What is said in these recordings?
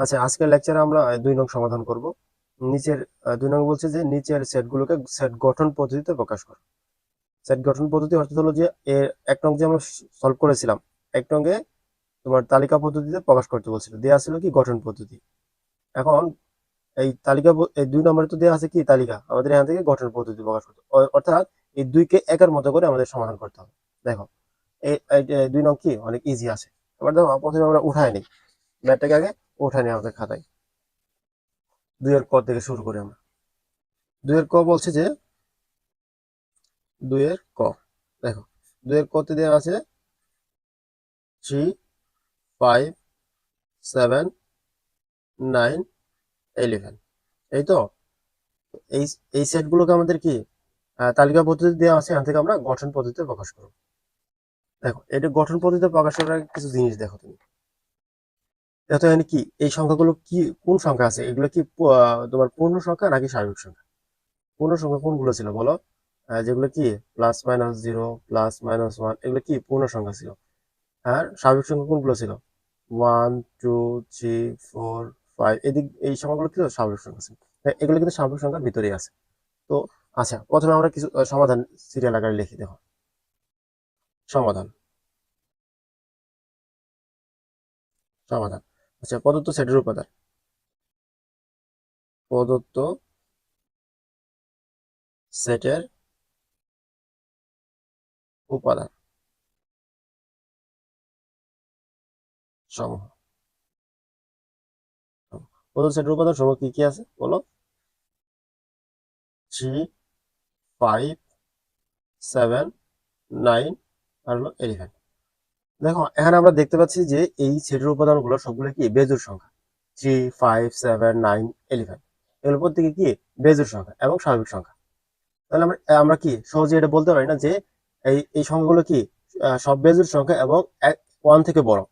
আচ্ছা আজকের লেকচারে আমরা দুই নং সমাধান করব। নিচের দুই নং বলছে যে, নিচের সেটগুলোকে সেট গঠন পদ্ধতিতে প্রকাশ করো। সেট গঠন পদ্ধতি অর্থাৎ হলো যে, এর এক নং যে আমরা সলভ করেছিলাম, এক নঙ্গে তোমার তালিকা পদ্ধতিতে প্রকাশ করতে বলছিল। দেওয়া ছিল কি? গঠন পদ্ধতি। এখন এই তালিকা এই দুই নম্বরে তো দেওয়া আছে কি? তালিকা। আমাদের এখান থেকে গঠন পদ্ধতি প্রকাশ করতে অর্থাৎ এই দুইকে একের মতো করে আমাদের সমাধান করতে হবে। দেখো এই দুই নং কি? অনেক ইজি আছে। এবার দেখো, প্রথমে আমরা উঠাই নিই। ম্যাটটাকে আগে নিই আমাদের খাতায় দুইয়ের ক থেকে শুরু করি আমরা। দুইয়ের ক বলছে যে, দুইয়ের ক। দেখো, দুইয়ের কতে দেওয়া আছে, three, five, seven, nine, eleven. এই তো? এই এই সেটগুলোকে আমাদের কি তালিকা পদ্ধতি দেওয়া আছে, এখান থেকে আমরা গঠন পদ্ধতিতে প্রকাশ করব। দেখো, এটা গঠন পদ্ধতিতে প্রকাশ করার কিছু জিনিস দেখো তুমি। দেখো এখানে কি এই সংখ্যাগুলো কি কোন সংখ্যা আছে? এগুলো কি তোমার পূর্ণ সংখ্যা নাকি স্বাভাবিক সংখ্যা? পূর্ণ সংখ্যা কোনগুলো ছিল বলো? যেগুলো কি plus minus zero plus minus one এগুলো কি পূর্ণ সংখ্যা ছিল? আর স্বাভাবিক সংখ্যা কোনগুলো ছিল? One two three four five এদিক এই সংখ্যাগুলো কিন্তু স্বাভাবিক সংখ্যা ছিল। হ্যাঁ, এগুলো কিন্তু স্বাভাবিক সংখ্যার ভিতরেই আছে। তো আচ্ছা প্রথমে আমরা কিছু সমাধান সিরিয়াল আকারে লিখি দেখো। সমাধান। সমাধান। আচ্ছা প্রদত্ত সেটের উপাদান। প্রদত্ত সেটের উপাদান সমূহ। প্রদত্ত সেটের উপাদান সমূহ কি কি আছে বলো? থ্রি, ফাইভ, সেভেন, নাইন আর হলো ইলেভেন দেখো, এখানে আমরা দেখতে পাচ্ছি যে এই সেটের উপাদানগুলো সবগুলো কি? বেজোর সংখ্যা। Three five seven nine eleven এগুলো প্রত্যেকে কি? বেজোর সংখ্যা এবং স্বাভাবিক সংখ্যা। তাহলে আমরা আমরা কি সহজে এটা বলতে পারি না যে এই এই সংখ্যাগুলো কি? সব বেজোর সংখ্যা এবং ওয়ান থেকে বড়।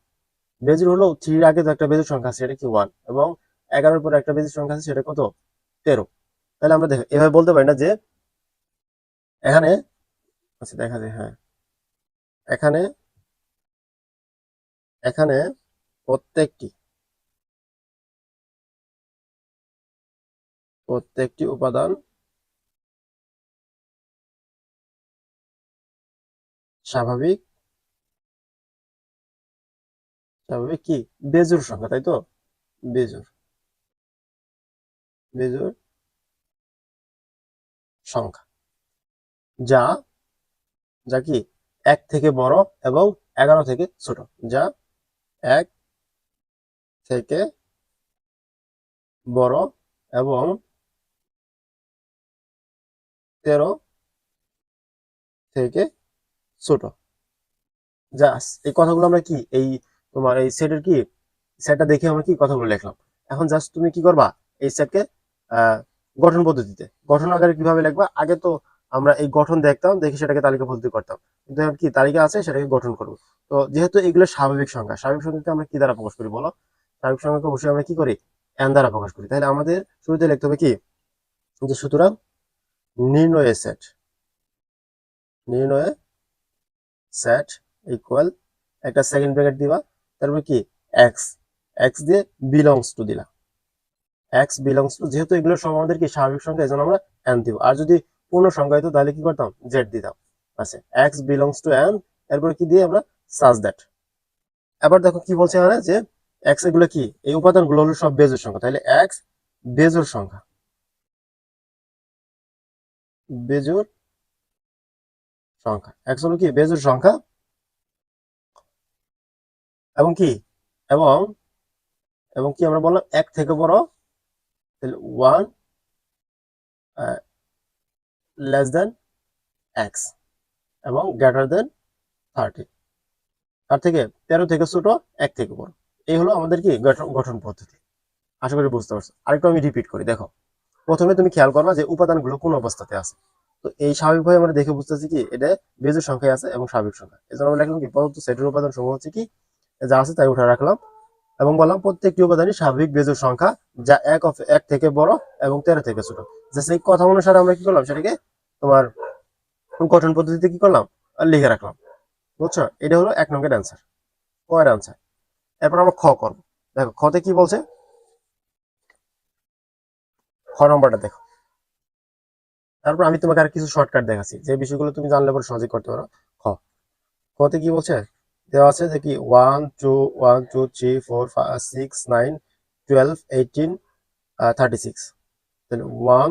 বেজোর হলো থ্রির আগে তো একটা বেজোর সংখ্যা আছে সেটা কি ওয়ান এবং এগারোর পরে একটা বেজোর সংখ্যা আছে, সেটা কত? তেরো। তাহলে আমরা দেখো, এভাবে বলতে পারি না যে এখানে আচ্ছা দেখা যায় হ্যাঁ। এখানে এখানে প্রত্যেকটি প্রত্যেকটি উপাদান স্বাভাবিক স্বাভাবিক কি? বেজুর সংখ্যা, তাই তো? বেজুর বেজুর সংখ্যা, যা যা কি? এক থেকে বড় এবং এগারো থেকে ছোট, যা এক থেকে বড় এবং তেরো থেকে ছোট। জাস এই কথাগুলো আমরা কি, এই তোমার এই সেটের কি সেটটা দেখে আমরা কি কথাগুলো লিখলাম? এখন জাস্ট তুমি কি করবা? এই সেটকে গঠন পদ্ধতিতে, গঠন আকারে কীভাবে লিখবা? আগে তো আমরা এই গঠন দেখতাম, দেখে সেটাকে তালিকা পদ্ধতি করতাম। কিন্তু এখন কি তালিকা আছে, সেটাকে গঠন করব। তো যেহেতু এগুলো স্বাভাবিক সংখ্যা, স্বাভাবিক সংখ্যাকে আমরা কি দ্বারা প্রকাশ করি বলো? স্বাভাবিক সংখ্যাকে অবশ্যই আমরা কি করি? এন দ্বারা প্রকাশ করি। তাহলে আমাদের শুরুতে লিখতে হবে কি? যে সুতরাং নির্ণয় সেট নির্ণয় সেট ইকুয়াল একটা সেকেন্ড ব্র্যাকেট দিবা, তারপর কি? এক্স এক্স দিয়ে বিলংস টু দিলা। এক্স বিলংস টু যেহেতু এগুলো সব আমাদের কি স্বাভাবিক সংখ্যা এই আমরা এন দিব। আর যদি পূর্ণ সংখ্যা হতো তাহলে কি করতাম? জেড দিতাম। আচ্ছা এক্স বিলংস টু এন এরপরে কি দিয়ে আমরা সাজ দ্যাট এবার দেখো কি বলছে এখানে যে এক্স এগুলো কি? এই উপাদানগুলো হলো সব বেজোর সংখ্যা। তাহলে এক্স বেজোর সংখ্যা। বেজোর সংখ্যা। এক্স হলো কি? বেজোর সংখ্যা। এবং কি? এবং এবং কি আমরা বললাম? এক থেকে বড়, তাহলে ওয়ান লেস দেন এক্স এবং গ্রেটার দেন থার্টি তার থেকে তেরো থেকে ছোট, এক থেকে বড়। এই হলো আমাদের কি গঠন পদ্ধতি। আশা করি বুঝতে পারছ। আরেকটু আমি রিপিট করি, দেখো। প্রথমে তুমি খেয়াল করবা যে উপাদানগুলো কোন অবস্থাতে আছে। তো এই স্বাভাবিকভাবে আমরা দেখে বুঝতেছি কি, এটা বেজোর সংখ্যায় আছে এবং স্বাভাবিক সংখ্যা। এই জন্য আমরা লিখলাম কি, প্রদত্ত সেটের উপাদান সমূহ হচ্ছে কি, যা আছে তাই উঠে রাখলাম। এবং বললাম প্রত্যেকটি উপাদানই স্বাভাবিক বেজোর সংখ্যা, যা এক অফ এক থেকে বড় এবং তেরো থেকে ছোট। যে সেই কথা অনুসারে আমরা কি করলাম? সেটাকে তোমার গঠন পদ্ধতিতে কি করলাম? লিখে রাখলাম। বুঝছ? এটা হলো এক নম্বরের অ্যান্সার কয়ের অ্যান্সার এরপর আমরা খ করব। দেখো খতে কি বলছে? খ নম্বরটা দেখো। তারপর আমি তোমাকে আর কিছু শর্টকাট দেখাচ্ছি। যে বিষয়গুলো তুমি জানলে পরে সহজে করতে পারো। খ। কতে কি বলছে? দেওয়া আছে যে কি one two one two three four six nine twelve eighteen thirty six তাহলে one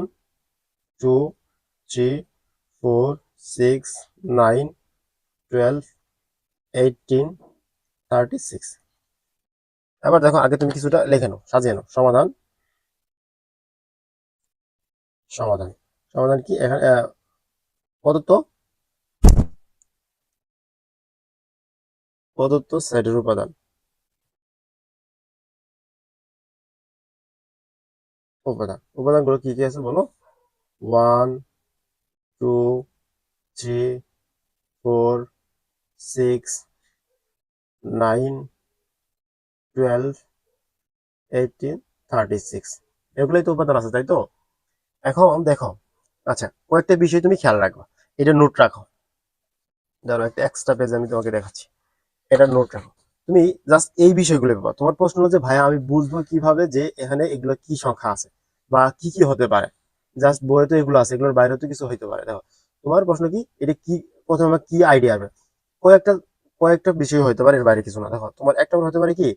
two three four six nine twelve eighteen thirty six এবার দেখো আগে তুমি কিছুটা লেখে নাও, সাজিয়ে নাও। সমাধান। সমাধান। সমাধান কি? এখানে প্রদত্ত প্রদত্ত সেটের উপাদান। উপাদান। উপাদানগুলো কি কি আছে বলো? One, two, three, four, six, nine, twelve, eighteen, thirty six. এগুলোই তো উপাদান আছে, তাই তো? এখন দেখো আচ্ছা কয়েকটা বিষয় তুমি খেয়াল রাখো। এটা নোট রাখো। ধরো একটা এক্সট্রা পেজ আমি তোমাকে দেখাচ্ছি। এটা নোট রাখো। তুমি জাস্ট এই বিষয়গুলো পাবা তোমার প্রশ্ন হলো যে, ভাইয়া, আমি বুঝব কীভাবে যে এখানে এগুলো কি সংখ্যা আছে বা কি কি হতে পারে? জাস্ট বইয়ে তো এগুলো আছে, এগুলোর বাইরে তো কিছু হইতে পারে। দেখো, তোমার প্রশ্ন কি? এটা কি, প্রথমে আমার কি আইডিয়া হবে? কয়েকটা কয়েকটা বিষয় হতে পারে এর বাইরে কিছু না। দেখো, তোমার একটা হতে পারে কি?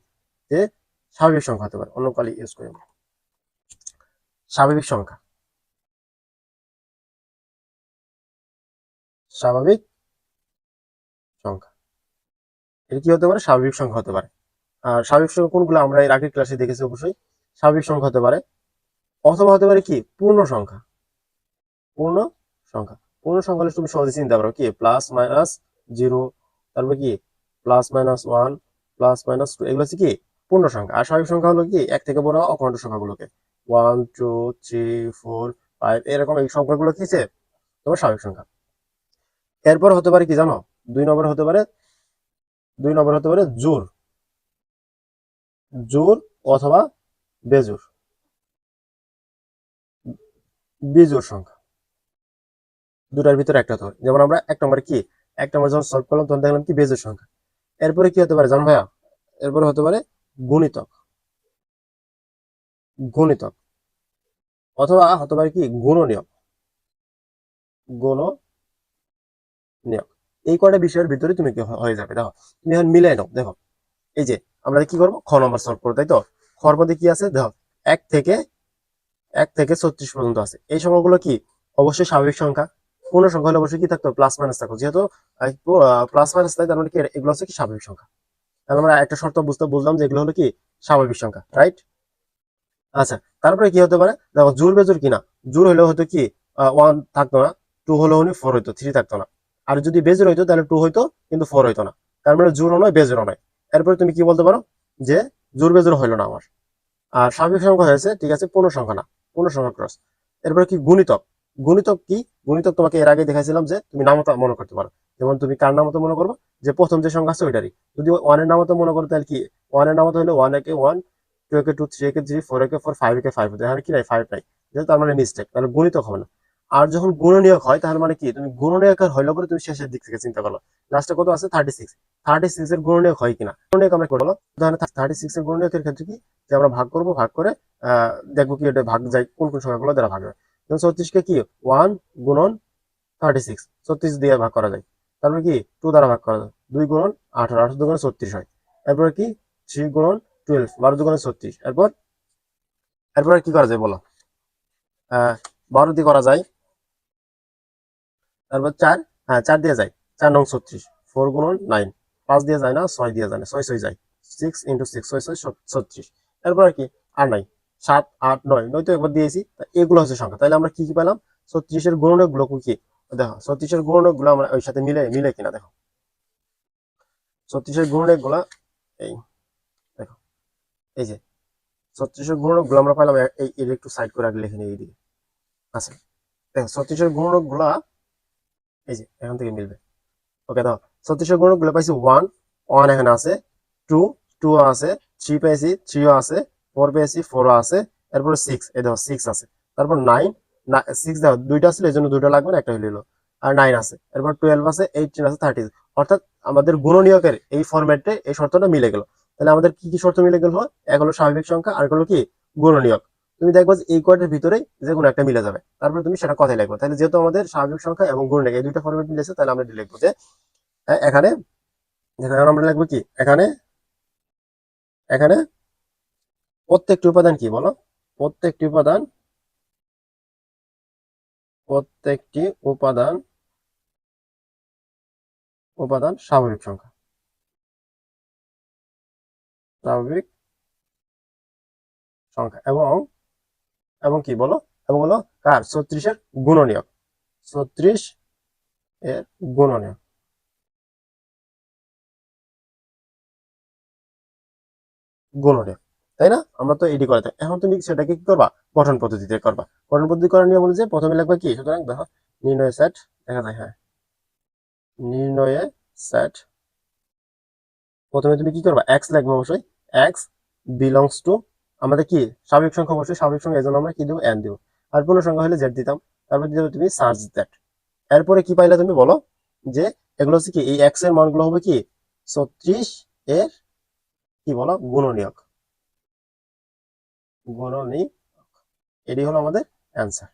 যে স্বাভাবিক সংখ্যা হতে পারে। অন্য কালি ইউজ করি স্বাভাবিক সংখ্যা। স্বাভাবিক সংখ্যা এটা কি হতে পারে? স্বাভাবিক সংখ্যা হতে পারে। আর স্বাভাবিক সংখ্যা কোনগুলো? আমরা এর আগের ক্লাসে দেখেছি অবশ্যই। স্বাভাবিক সংখ্যা হতে পারে। অথবা হতে পারে কি? পূর্ণ সংখ্যা। পূর্ণ সংখ্যা। পূর্ণ সংখ্যা হলে তুমি সহজে চিন্তা পারো কি? প্লাস মাইনাস জিরো তারপরে কি? Plus minus one plus minus two এগুলো হচ্ছে কি? পূর্ণ সংখ্যা। আর স্বাভাবিক সংখ্যা হলো কি? এক থেকে বড় অখণ্ড সংখ্যাগুলোকে। One two three four five এরকম এই সংখ্যাগুলো কি তোমার স্বাভাবিক সংখ্যা। এরপর হতে পারে কি জানো? দুই নম্বর হতে পারে দুই নম্বর হতে পারে জোর। জোর অথবা বেজোর। বিজোড় সংখ্যা। দুটার ভিতরে একটা হতে যেমন আমরা এক নম্বরে কি? এক নম্বর যখন সলভ করলাম, তখন দেখলাম কি? বেজোড় সংখ্যা। এরপরে কি হতে পারে জান ভাইয়া? এরপরে হতে পারে গুণিতক। গুণিতক। অথবা হতে পারে কি? গুণনীয়ক। গুণ নিয়ক এই কয়টা বিষয়ের ভিতরে তুমি কি হয়ে যাবে, দেখো। তুমি এখন মিলাই নাও, দেখো। এই যে, আমরা কি করব? খ নম্বর সলভ করব, তাই তো? খর মধ্যে কি আছে? দেখো, এক থেকে এক থেকে ছত্রিশ পর্যন্ত আছে। এই সংখ্যাগুলো কি? অবশ্যই স্বাভাবিক সংখ্যা। পূর্ণ সংখ্যা হলে অবশ্যই কি থাকতো প্লাস মাইনাস থাকো যেহেতু প্লাস মাইনাস থাকে তার মানে কি? এগুলো হচ্ছে কি স্বাভাবিক সংখ্যা। তাহলে আমরা একটা শর্ত বুঝতে, বুঝলাম যে এগুলো হলো কি? স্বাভাবিক সংখ্যা রাইট আচ্ছা তারপরে কি হতে পারে? দেখো জোর বেজোর কিনা? জোর হলে হয়তো কি ওয়ান থাকতো না টু হলে উনি ফোর হইতো থ্রি থাকতো না। আর যদি বেজোর হইতো, তাহলে টু হইতো, কিন্তু ফোর হইতো না। তার মানে জোরও নয় বেজোরও নয়। এরপরে তুমি কি বলতে পারো? যে জোর বেজোর হইল না আমার। আর স্বাভাবিক সংখ্যা হয়েছে, ঠিক আছে, পূর্ণ সংখ্যা না, পূর্ণ সংখ্যা ক্রস এরপরে কি গুণিতক? গুণিতক কি? গুণিতক তোমাকে এর আগে দেখাইছিলাম যে তুমি নামতা মনে করতে পারো। যেমন তুমি কার নামতা মনে করব? যে প্রথম যে সংখ্যা আছে ওইটারই। যদি ওয়ানের নামতা মনে করো, তাহলে কি? ওয়ানের নামতা হলে ওয়ান একে ওয়ান টু একে টু থ্রি একে থ্রি ফোর একে ফোর ফাইভ একে ফাইভ এখানে কি নাই? ফাইভ নাই। তার মানে মিস্টেক তাহলে গুণিতক হবে না। আর যখন গুণনীয়ক হয়, তাহলে মানে কি? তুমি গুণনীয়ক আর হইল করে তুমি শেষের দিক থেকে চিন্তা করো লাস্টে কত আছে? থার্টি সিক্স থার্টি সিক্স এর গুণনীয়ক হয় কিনা? গুণনীয়ক আমরা করব থার্টি সিক্স এর গুণনীয়কের ক্ষেত্রে কি? যে আমরা ভাগ করব, ভাগ করে, আহ, দেখব কি এটা ভাগ যায়, কোন কোন সংখ্যাগুলো দ্বারা ভাগ হয়। যেমন ছত্রিশকে কি? ওয়ান গুণন থার্টি সিক্স ছত্রিশ দিয়ে ভাগ করা যায়। তারপরে কি? টু দ্বারা ভাগ করা যায়। দুই গুণন আঠারো। আঠারো দুগুণে ছত্রিশ হয়। এরপরে কি? থ্রি গুণন টুয়েলভ বারো দুগুণে ছত্রিশ এরপর, এরপরে কি করা যায় বলো? আহ, বারো দিয়ে করা যায়। তারপর চার হ্যাঁ চার দিয়ে যায়। চার নং ছত্রিশ, ফোর গুণন নাইন। পাঁচ দিয়ে যায় না, ছয় দিয়ে যায় না, ছয় ছয় যায়। সিক্স ইন্টু সিক্স ছয় ছয় ছত্রিশ। এরপর আর কি, আর নাই। সাত, আট, নয় নয় তো একবার দিয়েছি এগুলো হচ্ছে সংখ্যা। তাহলে আমরা কি কি পেলাম? ছত্রিশের গুণনেরগুলো কি? দেখো, ছত্রিশের গুণনেরগুলো আমরা ওই সাথে মিলে মিলে কিনা দেখো। ছত্রিশের গুণনেরগুলা এই, দেখো, এই যে, ছত্রিশের গুণনেরগুলো আমরা পেলাম, এ- এই একটু সাইড করে আগে লিখে নিই এইদিকে। আচ্ছা দেখো, ছত্রিশের গুণনেরগুলা এই যে, এখান থেকে মিলবে। ওকে দাও। ছত্রিশের গুণকগুলো পাইছি ওয়ান ওয়ান এখানে আছে টু টু আছে থ্রি পেয়েছি থ্রিও আছে ফোর পেয়েছি ফোরও আছে, এরপর সিক্স এই দেখো সিক্স আছে। তারপর নাইন সিক্স দেখো, দুইটা ছিল, এই জন্য দুইটা লাগবে না, একটা হইল আর নাইন আছে, এরপর টুয়েলভ আছে এইটিন আছে থার্টি অর্থাৎ আমাদের গুণনীয়কের এই ফরম্যাটে এই শর্তটা মিলে গেল। তাহলে আমাদের কি কি শর্ত মিলে গেল? এক হলো স্বাভাবিক সংখ্যা আর হলো কি? গুণনীয়ক। তুমি দেখবা যে এই কয়টার ভিতরেই যে কোনো একটা মিলে যাবে। তারপরে তুমি সেটা কথাই লিখবে। তাহলে যেহেতু আমাদের স্বাভাবিক সংখ্যা এবং গুণনীয়ক এই দুইটা ফরম্যাট মিলেছে তাহলে আমরা লিখব যে এখানে এখানে আমরা লিখব কি? এখানে এখানে প্রত্যেকটি উপাদান কি বলো? প্রত্যেকটি উপাদান প্রত্যেকটি উপাদান উপাদান স্বাভাবিক সংখ্যা। স্বাভাবিক সংখ্যা এবং এবং কি বলো? এবং হলো কার? ছত্রিশের গুণনীয়ক। ছত্রিশ এর গুণনীয়ক। গুণনীয়ক। তাই না? আমরা তো এটি করে থাকি এখন তুমি সেটাকে কি করবা? গঠন পদ্ধতিতে করবা। গঠন পদ্ধতি করার নিয়ম হলো যে প্রথমে লাগবে কি? সুতরাং দেখো, নির্ণয় সেট দেখা যায় হ্যাঁ। নির্ণয়ে সেট প্রথমে তুমি কি করবা? এক্স লাগবে অবশ্যই। এক্স বিলংস টু আমাদের কি স্বাভাবিক সংখ্যা অবশ্যই স্বাভাবিক সংখ্যা এই জন্য আমরা কি দেবো? এন দিব। আর পূর্ণ সংখ্যা হলে জেড দিতাম। তারপর দিতে তুমি? সার্চ দ্যাট এরপরে কি পাইলে তুমি বলো? যে এগুলো হচ্ছে কি, এই এক্সের মানগুলো হবে কি? ছত্রিশ এর কি বলো? গুণনীয়ক। গুণনীয়ক। এটি হলো আমাদের অ্যান্সার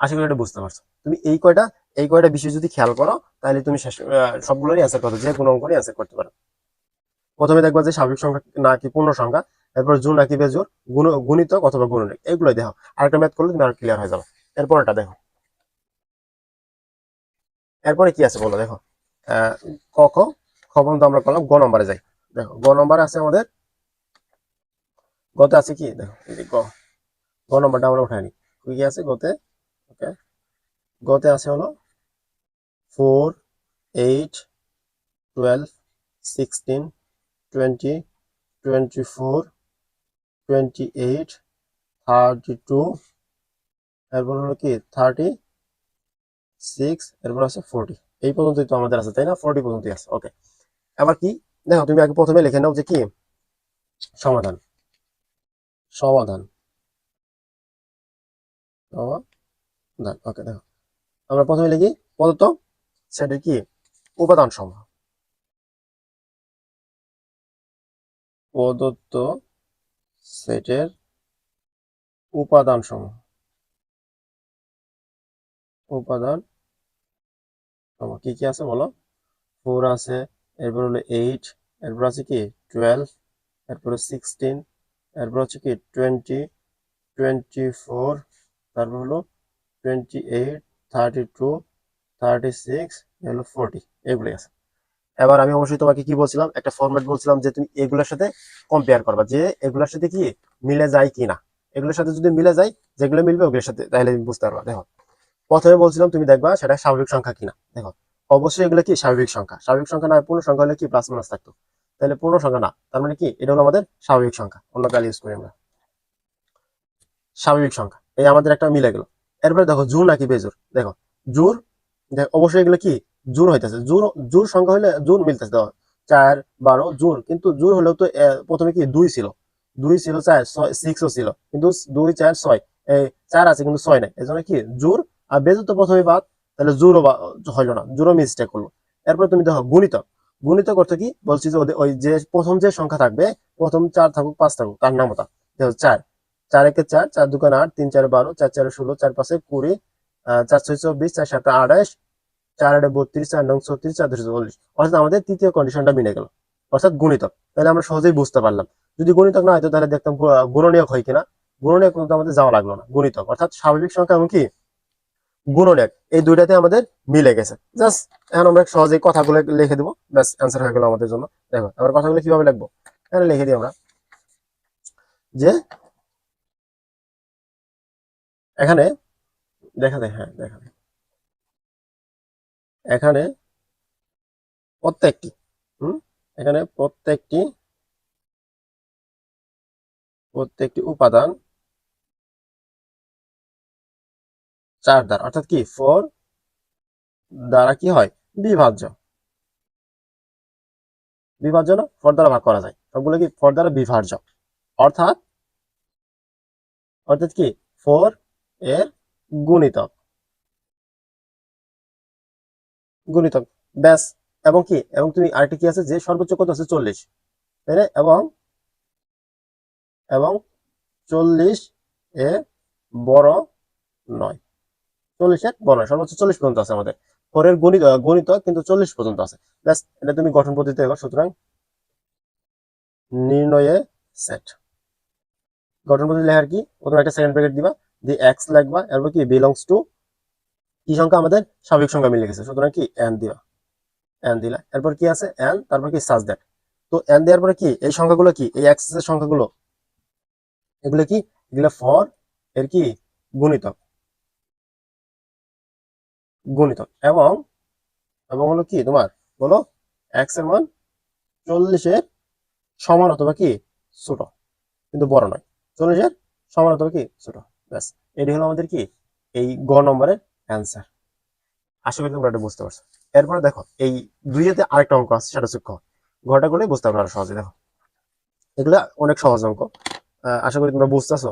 আশা করি এটা বুঝতে পারছ। তুমি এই কয়টা এই কয়টা বিষয় যদি খেয়াল করো, তাহলে তুমি সবগুলোরই অ্যান্সার করতে, যে কোনো অঙ্করই অ্যান্সার করতে পারো। প্রথমে দেখবা যে স্বাভাবিক সংখ্যা নাকি পূর্ণ সংখ্যা এরপর জোর নাকি বেজোর, গুণ গুণিতক অথবা গুণনীয়ক, এগুলোই দেখো। আরেকটা ম্যাথ করলে তুমি আর ক্লিয়ার হয়ে যাবে। এরপর এটা দেখো। এরপরে কি আছে বলো দেখো? ক, খ খ পর্যন্ত আমরা করলাম, গ নম্বরে যাই। দেখো, গ নম্বরে আছে আমাদের, গতে আছে কি? দেখো গ। গ নম্বরটা আমরা উঠাইনি কি আছে? গতে, ওকে। গতে আছে হলো four eight twelve sixteen twenty twenty four twenty eight thirty two এরপর হলো কি? থার্টি সিক্স এরপর আছে ফোরটি এই পর্যন্তই আমাদের আছে, তাই না? ফোরটি পর্যন্তই আছে ওকে এবার কি? দেখো, তুমি প্রথমে লিখে নাও যে কি? সমাধান। সমাধান। সমাধান ওকে দেখো। আমরা প্রথমে লিখি প্রদত্ত, সেটা কি? উপাদান সমূহ প্রদত্ত সেটের উপাদান সমূহ উপাদান সমূহ কি কি আছে বলো? ফোর আছে, এরপর হলো এইট, এরপর আছে কি? টুয়েলভ, এরপরে সিক্সটিন, এরপর হচ্ছে কি? টোয়েন্টি টোয়েন্টি ফোর, তারপর হলো twenty eight, thirty two, thirty six হলো ফোরটি, এগুলোই আছে। এবার আমি অবশ্যই তোমাকে কি বলছিলাম? একটা ফরম্যাট বলছিলাম যে তুমি এগুলোর সাথে কম্পেয়ার করবা, যে এগুলোর সাথে কি মিলে যায় কি না এগুলোর সাথে যদি মিলে যায়, যেগুলো মিলবে ওগুলোর সাথে, তাহলে তুমি বুঝতে পারবা। দেখো, প্রথমে বলছিলাম তুমি দেখবা সেটা স্বাভাবিক সংখ্যা কিনা। দেখো, অবশ্যই এগুলো কি স্বাভাবিক সংখ্যা? স্বাভাবিক সংখ্যা না, পূর্ণ সংখ্যা হলে কি প্লাস মাইনাস থাকতো? তাহলে পূর্ণ সংখ্যা না, তার মানে কি? এটা হলো আমাদের স্বাভাবিক সংখ্যা। অন্য কাল ইউজ করি আমরা। স্বাভাবিক সংখ্যা, এই আমাদের একটা মিলে গেল। এরপরে দেখো, জোর নাকি বেজোর? দেখো, জোর অবশ্যই এগুলো কি জোর হইতেছে। জোর জোর সংখ্যা হলে জোর মিলতেছে দেখো চার, বারো, জোর। কিন্তু জোর হলেও তো প্রথমে কি দুই ছিল? দুই ছিল চার, ছয় সিক্সও ছিল। কিন্তু দুই, চার, ছয় এই চার আছে কিন্তু ছয় নাই। এই জন্য কি? জোর। আর বেজোর তো প্রথমে বাদ, তাহলে জোরও হইল না। জোরও মিস্টেক করল। এরপর তুমি দেখো গুণিতক। গুণিতক অর্থ কি? বলছি যে ওই যে প্রথম যে সংখ্যা থাকবে, প্রথম চার থাকুক, পাঁচ থাকুক, তার নাম ওটা দেখো চার। চার একে চার চার দুকান আট, তিন, চার, বারো, চার, চারে, ষোলো, চার, পাঁচে কুড়ি চার, ছয়, চব্বিশ, চার, সাত, আঠাশ চার আটে বত্রিশ, চার নং ছত্রিশ, চার দুশো চল্লিশ। অর্থাৎ আমাদের তৃতীয় কন্ডিশনটা মিলে গেল। অর্থাৎ গুণিতক। তাহলে আমরা সহজেই বুঝতে পারলাম। যদি গুণিতক না হয়তো তাহলে দেখতাম গুণনীয়ক হয় কিনা। গুণনীয়ক কিন্তু আমাদের যাওয়া লাগল না, গুণিতক। অর্থাৎ স্বাভাবিক সংখ্যা এবং কি গুণনীয়ক। এই দুইটাতে আমাদের মিলে গেছে। জাস্ট এখন আমরা সহজেই কথাগুলো লিখে দিব। ব্যাস অ্যান্সার হয়ে গেল আমাদের জন্য। দেখো, এবার কথাগুলো কীভাবে লিখব? এখানে লিখে দিই আমরা। যে এখানে, দেখা যায় হ্যাঁ দেখা যায় এখানে প্রত্যেকটি, হুম? এখানে প্রত্যেকটি প্রত্যেকটি উপাদান চার দ্বারা, অর্থাৎ কি? ফোর দ্বারা কি হয়? বিভাজ্য। বিভাজ্য না? ফোর দ্বারা ভাগ করা যায়। সবগুলো কি? ফোর দ্বারা বিভাজ্য। অর্থাৎ অর্থাৎ কি? ফোর এর গুণিতক। গুণিতক। ব্যাস, এবং কি? এবং তুমি আরেকটা কি আছে? যে সর্বোচ্চ কত আছে? চল্লিশ। তাই না? এবং এবং চল্লিশ এ বড় নয়। চল্লিশের বড় নয়, সর্বোচ্চ চল্লিশ পর্যন্ত আছে আমাদের। পরের গণিত গণিত কিন্তু চল্লিশ পর্যন্ত আছে। ব্যাস, এটা তুমি গঠন পদ্ধতিতে দেখো, সুতরাং নির্ণয়ে সেট গঠন পদ্ধতি লেখার কি? প্রথমে একটা সেকেন্ড ব্র্যাকেট দিবা, দিয়ে এক্স লিখবা এরপর কি? বিলংস টু কি সংখ্যা আমাদের? স্বাভাবিক সংখ্যা মিলে গেছে। সুতরাং কি? এন দিবা। এন দিলা। এরপর কি আছে? এন তারপর কি? সাজ দ্যাট তো এন দেওয়ার পরে কি? এই সংখ্যাগুলো কি? এই এক্সের সংখ্যাগুলো? এগুলো কি? এগুলো ফর এর কি? গুণিতক। গুণিতক। এবং এবং হলো কি তোমার? বলো এক্সের মান চল্লিশের সমান অথবা কি? ছোট। কিন্তু বড় নয়। চল্লিশের সমান অথবা কি? ছোট। ব্যাস। এটি হলো আমাদের কি? এই গ নম্বরের অ্যান্সার আশা করি তোমরা এটা বুঝতে পারছ। এরপরে দেখো, এই দুইয়েতে আরেকটা অঙ্ক আছে, সেটা হচ্ছে খ ঘটা করলে বুঝতে পারবে আরও সহজে, দেখো। এগুলা অনেক সহজ অঙ্ক। আশা করি তোমরা বুঝতেছো।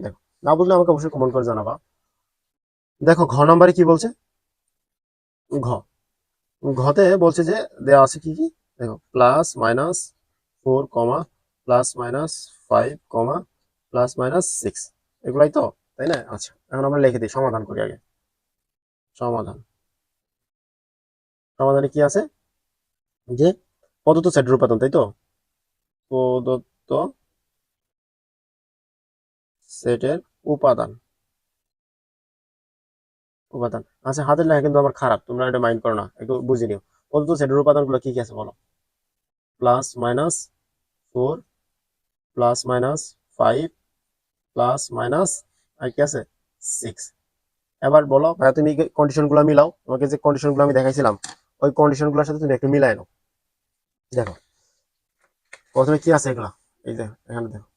দেখো, না বুঝলে আমাকে অবশ্যই কমেন্ট করে জানাবা। দেখো, ঘ নম্বরে কি বলছে? ঘ। ঘতে বলছে যে দেওয়া আছে কি কি? দেখো plus minus four comma plus minus five comma plus minus six এগুলাই তো, তাই না? আচ্ছা এখন আমরা লিখে দিই, সমাধান করি আগে। সমাধান। সমাধানে কি আছে? যে প্রদত্ত সেটের উপাদান তাই তো? প্রদত্ত সেটের উপাদান। উপাদান। আচ্ছা হাতের লেখা কিন্তু আমার খারাপ, তোমরা এটা মাইন্ড করো না, একটু বুঝে নিও। প্রদত্ত সেটের উপাদানগুলো কি কি আছে বলো? Plus, minus, four, plus, minus, five, plus, minus, আর কি আছে? সিক্স। এবার বলো, ভাইয়া, তুমি কন্ডিশনগুলো মিলাও, তোমাকে যে কন্ডিশনগুলো আমি দেখাইছিলাম, ওই কন্ডিশনগুলোর সাথে তুমি একটু মিলাই নাও। দেখো, প্রথমে কি আছে এগুলা? এই দেখো এখানে দেখো।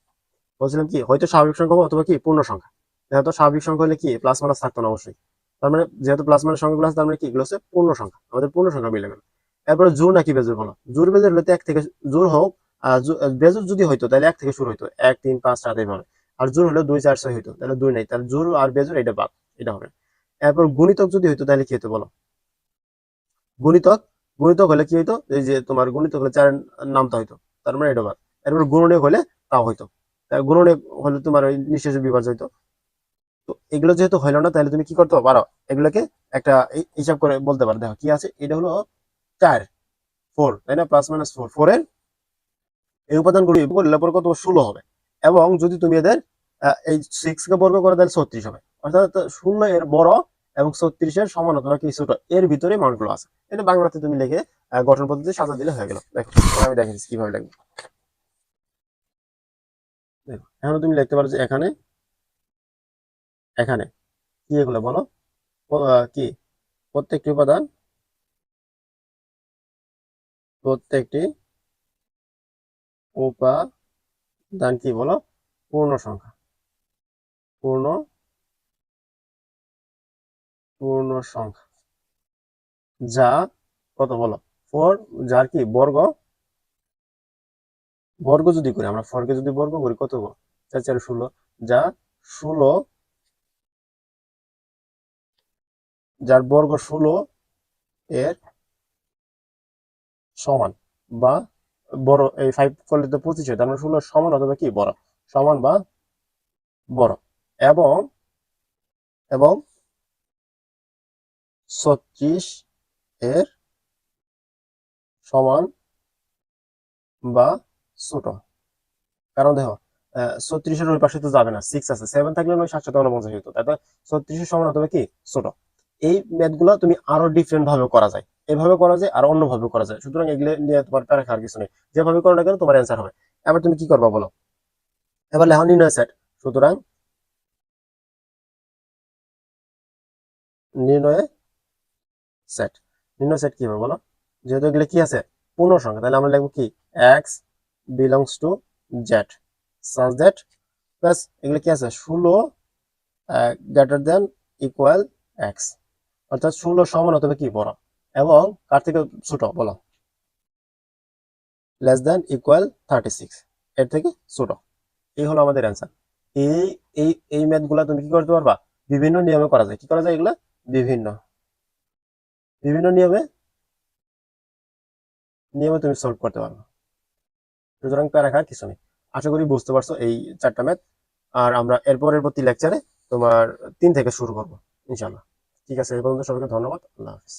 বলছিলাম কি, হয়তো স্বাভাবিক সংখ্যা অথবা কি, পূর্ণ সংখ্যা। যেহেতু স্বাভাবিক সংখ্যা হলে কি প্লাস মাইনাস থাকতো না অবশ্যই। তার মানে যেহেতু প্লাস মাইনাস সংখ্যাগুলো আছে, তার মানে কি, এগুলো হচ্ছে পূর্ণ সংখ্যা। আমাদের পূর্ণ সংখ্যা মিলে গেল। এরপরে জোর নাকি বেজোর বলো? জোর বেজোর হলে এক থেকে জোর হোক, আর বেজোর যদি হইতো, তাহলে এক থেকে শুরু হইতো। এক, তিন, পাঁচ, সাত, এইভাবে। আর জোর হলে দুই, চার, ছয় হইতো, তাহলে দুই নাই। তাহলে জোর আর বেজোর এটা বাদ। এটা হবে। এরপর গুণিতক যদি হইতো, তাহলে কি হতো বলো? গুণিতক গুণিতক হলে কি হইতো? এই যে তোমার গুণিতক হলে চার নামতা হইতো, তার মানে এটা এরপর গুণনীয়ক হলে তাও হইতো। গুণনীয়ক হলে তোমার ওই বিভাজ্য হইতো। তো এগুলো যেহেতু হইল না, তাহলে তুমি কি করতে পারো? এগুলোকে একটা হিসাব করে বলতে পারো। দেখো কি আছে? এটা হলো চার ফোর তাই না? প্লাস মাইনাস ফোর ফোর এর এই উপাদানগুলো করলে পরে কত? ষোলো হবে। এবং যদি তুমি এদের এই সিক্স কে বর্গ করে, তাহলে ছত্রিশ হবে। অর্থাৎ ষোলো এর বড় এবং ছত্রিশের সমান কি ছোট এর ভিতরে মানগুলো আছে। এটা বাংলাতে তুমি লিখে গঠন পদ্ধতি সাজা দিলে হয়ে গেল। দেখো, আমি দেখে দিচ্ছি কীভাবে লিখব। দেখো, এখন তুমি লিখতে পারো যে এখানে এখানে, কি এগুলো বলো? কি? প্রত্যেকটি উপাদান প্রত্যেকটি উপাদান কি বলো? পূর্ণ সংখ্যা। পূর্ণ পূর্ণ সংখ্যা। যা, কত বলো? ফোর যার কি? বর্গ? বর্গ যদি করি, আমরা ফোরকে যদি বর্গ করি, কত? চার চার, ষোলো। যা, ষোলো, যার বর্গ ষোলো, এর সমান বা বড়, এই ফাইভ করলে তো পঁচিশ হয় তার মানে ষোলো সমান অথবা কি? বড়। সমান বা বড়। এবং এবং ছত্রিশ এর সমান বা ছোট। কারণ দেখো ছত্রিশের ওই পাশে তো যাবে না সিক্স আছে সেভেন থাকলে নয়, সাতশো উনপঞ্চাশ হতো তাই তো ছত্রিশের সমান অথবা কি? ছোট। এই ম্যাথগুলো তুমি আরও ডিফারেন্ট ভাবে করা যায়। এভাবে করা যায় আর অন্য ভাবে করা যায়। সুতরাং এগুলো নিয়ে তোমার প্যারা খাওয়ার কিছু নেই। যেভাবে করো না কেন, তোমার অ্যান্সার হবে। এবার তুমি কি করবা বলো? এবার লেখো নির্ণয় সেট সুতরাং নির্ণয়ে সেট নির্ণয় সেট কি হবে বলো? যেহেতু এগুলো কি আছে? পূর্ণ সংখ্যা। তাহলে আমরা লিখব কি? X belongs to z such that plus এগুলো কি আছে? ষোলো গ্রেটার দেন ইকুয়াল এক্স অর্থাৎ ষোলো সমান অথবা কি? বড়। এবং কার থেকে ছোট? বলো। Less than equal thirty six এর থেকে ছোট। এই হলো আমাদের অ্যান্সার এই এই এই ম্যাথগুলা তুমি কি করতে পারবা? বিভিন্ন নিয়মে করা যায়। কি করা যায় এগুলো? বিভিন্ন। বিভিন্ন নিয়মে নিয়মে তুমি সলভ করতে পারবে। সুতরাং প্যারা খাওয়ার কিছু নেই। আশা করি বুঝতে পারছ এই চারটা ম্যাথ আর আমরা এরপরের প্রতি লেকচারে তোমার তিন থেকে শুরু করব ইনশাল্লাহ ঠিক আছে, এই পর্যন্ত সবাইকে ধন্যবাদ। আল্লাহ হাফিজ।